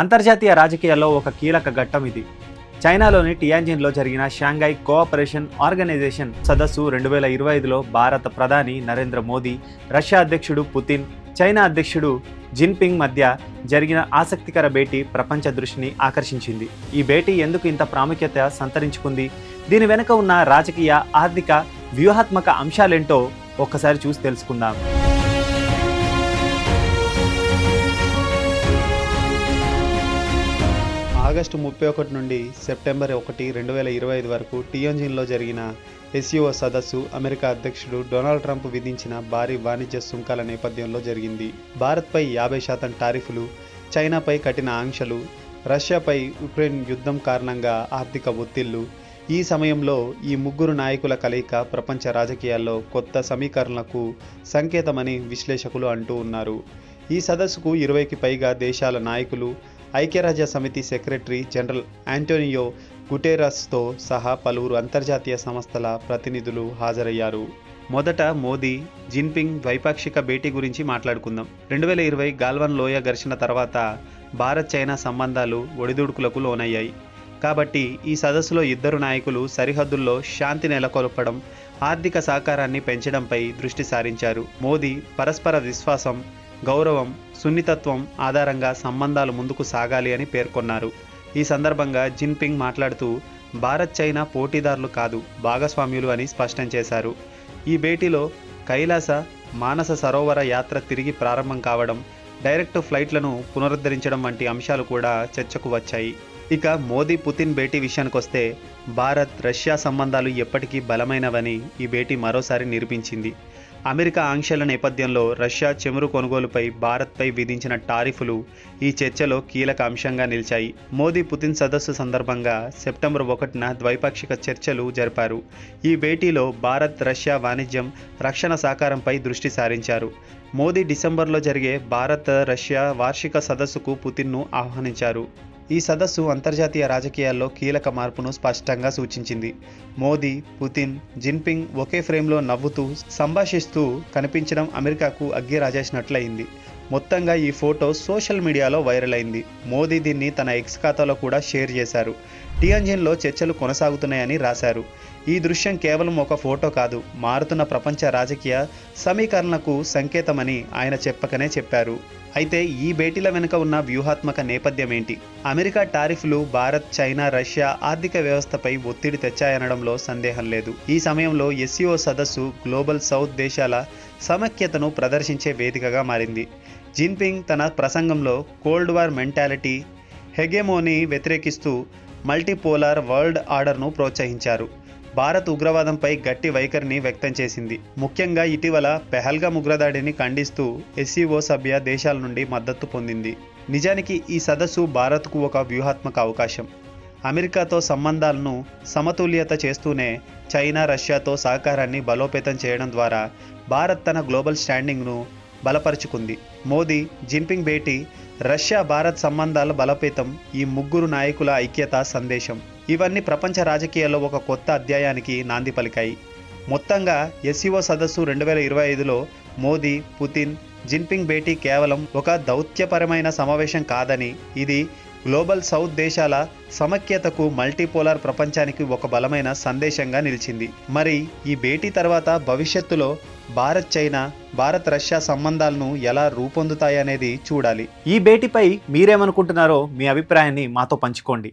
అంతర్జాతీయ రాజకీయాల్లో ఒక కీలక ఘట్టం ఇది. చైనాలోని టియాంజిన్లో జరిగిన షాంఘై కోఆపరేషన్ ఆర్గనైజేషన్ సదస్సు రెండు వేల ఇరవై ఐదులో భారత ప్రధాని నరేంద్ర మోదీ రష్యా అధ్యక్షుడు పుతిన్ చైనా అధ్యక్షుడు జిన్పింగ్ మధ్య జరిగిన ఆసక్తికర భేటీ ప్రపంచ దృష్టిని ఆకర్షించింది. ఈ భేటీ ఎందుకు ఇంత ప్రాముఖ్యత సంతరించుకుంది? దీని వెనుక ఉన్న రాజకీయ ఆర్థిక వ్యూహాత్మక అంశాలేంటో ఒక్కసారి చూసి తెలుసుకుందాం. ఆగస్టు ముప్పై ఒకటి నుండి సెప్టెంబర్ ఒకటి రెండు వేల ఇరవై ఐదు వరకు టియోంజిన్లో జరిగిన ఎస్ఈఓ సదస్సు అమెరికా అధ్యక్షుడు డొనాల్డ్ ట్రంప్ విధించిన భారీ వాణిజ్య సుంకాల నేపథ్యంలో జరిగింది. భారత్పై యాభై శాతం టారిఫ్లు చైనాపై కఠిన ఆంక్షలు రష్యాపై ఉక్రెయిన్ యుద్ధం కారణంగా ఆర్థిక ఒత్తిళ్ళు. ఈ సమయంలో ఈ ముగ్గురు నాయకుల కలయిక ప్రపంచ రాజకీయాల్లో కొత్త సమీకరణలకు సంకేతమని విశ్లేషకులు అంటూ ఉన్నారు. ఈ సదస్సుకు ఇరవైకి పైగా దేశాల నాయకులు ఐక్యరాజ్య సమితి సెక్రటరీ జనరల్ యాంటోనియో గుటేరస్తో సహా పలువురు అంతర్జాతీయ సంస్థల ప్రతినిధులు హాజరయ్యారు. మొదట మోదీ జిన్పింగ్ ద్వైపాక్షిక భేటీ గురించి మాట్లాడుకుందాం. రెండు వేల ఇరవై గాల్వన్ లోయ ఘర్షణ తర్వాత భారత్ చైనా సంబంధాలు ఒడిదుడుకులకు లోనయ్యాయి. కాబట్టి ఈ సదస్సులో ఇద్దరు నాయకులు సరిహద్దుల్లో శాంతి నెలకొల్పడం ఆర్థిక సహకారాన్ని పెంచడంపై దృష్టి సారించారు. మోదీ పరస్పర విశ్వాసం గౌరవం సున్నితత్వం ఆధారంగా సంబంధాలు ముందుకు సాగాలి అని పేర్కొన్నారు. ఈ సందర్భంగా జిన్పింగ్ మాట్లాడుతూ భారత్ చైనా పోటీదారులు కాదు భాగస్వామ్యులు అని స్పష్టం చేశారు. ఈ భేటీలో కైలాస మానస సరోవర యాత్ర తిరిగి ప్రారంభం కావడం డైరెక్ట్ ఫ్లైట్లను పునరుద్ధరించడం వంటి అంశాలు కూడా చర్చకు వచ్చాయి. ఇక మోదీ పుతిన్ భేటీ విషయానికొస్తే భారత్ రష్యా సంబంధాలు ఎప్పటికీ బలమైనవని ఈ భేటీ మరోసారి నిరూపించింది. అమెరికా ఆంక్షల నేపథ్యంలో రష్యా చెమురు కొనుగోలుపై భారత్పై విధించిన టారిఫులు ఈ చర్చలో కీలక అంశంగా నిలిచాయి. మోదీ పుతిన్ సదస్సు సందర్భంగా సెప్టెంబర్ ఒకటిన ద్వైపాక్షిక చర్చలు జరిపారు. ఈ భేటీలో భారత్ రష్యా వాణిజ్యం రక్షణ సహకారంపై దృష్టి సారించారు. మోదీ డిసెంబర్లో జరిగే భారత్ రష్యా వార్షిక సదస్సుకు పుతిన్ను ఆహ్వానించారు. ఈ సదస్సు అంతర్జాతీయ రాజకీయాల్లో కీలక మార్పును స్పష్టంగా సూచించింది. మోదీ పుతిన్ జిన్పింగ్ ఒకే ఫ్రేమ్లో నవ్వుతూ సంభాషిస్తూ కనిపించడం అమెరికాకు అగ్గి రాజేసినట్లయింది మొత్తంగా ఈ ఫోటో సోషల్ మీడియాలో వైరల్ అయింది మోదీ దీన్ని తన ఎక్స్ ఖాతాలో కూడా షేర్ చేశారు. టిఎన్జిన్లో చర్చలు కొనసాగుతున్నాయని రాశారు. ఈ దృశ్యం కేవలం ఒక ఫోటో కాదు మారుతున్న ప్రపంచ రాజకీయ సమీకరణలకు సంకేతమని ఆయన చెప్పకనే చెప్పారు. అయితే ఈ భేటీల వెనుక ఉన్న వ్యూహాత్మక నేపథ్యం ఏంటి? అమెరికా టారిఫ్లు భారత్ చైనా రష్యా ఆర్థిక వ్యవస్థపై ఒత్తిడి తెచ్చాయనడంలో సందేహం లేదు. ఈ సమయంలో ఎస్సీఓ సదస్సు గ్లోబల్ సౌత్ దేశాల సమైక్యతను ప్రదర్శించే వేదికగా మారింది. జిన్పింగ్ తన ప్రసంగంలో కోల్డ్ వార్ మెంటాలిటీ హెగెమోని వ్యతిరేకిస్తూ మల్టీపోలార్ వరల్డ్ ఆర్డర్ను ప్రోత్సహించారు. భారత్ ఉగ్రవాదంపై గట్టి వైఖరిని వ్యక్తం చేసింది. ముఖ్యంగా ఇటీవల పెహల్గా ఉగ్రదాడిని ఖండిస్తూ ఎస్సీఓ సభ్య దేశాల నుండి మద్దతు పొందింది. నిజానికి ఈ సదస్సు భారత్కు ఒక వ్యూహాత్మక అవకాశం. అమెరికాతో సంబంధాలను సమతుల్యత చేస్తూనే చైనా రష్యాతో సహకారాన్ని బలోపేతం చేయడం ద్వారా భారత్ తన గ్లోబల్ స్టాండింగ్ను బలపరుచుకుంది. మోదీ జిన్పింగ్ భేటీ రష్యా భారత్ సంబంధాల బలపేతం ఈ ముగ్గురు నాయకుల ఐక్యత సందేశం. ఇవన్నీ ప్రపంచ రాజకీయాల్లో ఒక కొత్త అధ్యాయానికి నాంది పలికాయి. మొత్తంగా ఎస్సీఓ సదస్సు రెండు వేల ఇరవై ఐదులో మోదీ పుతిన్ జిన్పింగ్ భేటీ కేవలం ఒక దౌత్యపరమైన సమావేశం కాదని ఇది గ్లోబల్ సౌత్ దేశాల సమైక్యతకు మల్టీపోలార్ ప్రపంచానికి ఒక బలమైన సందేశంగా నిలిచింది. మరి ఈ భేటీ తర్వాత భవిష్యత్తులో భారత్ చైనా భారత్ రష్యా సంబంధాలను ఎలా రూపొందుతాయనేది చూడాలి. ఈ భేటీపై మీరేమనుకుంటున్నారో మీ అభిప్రాయాన్ని మాతో పంచుకోండి.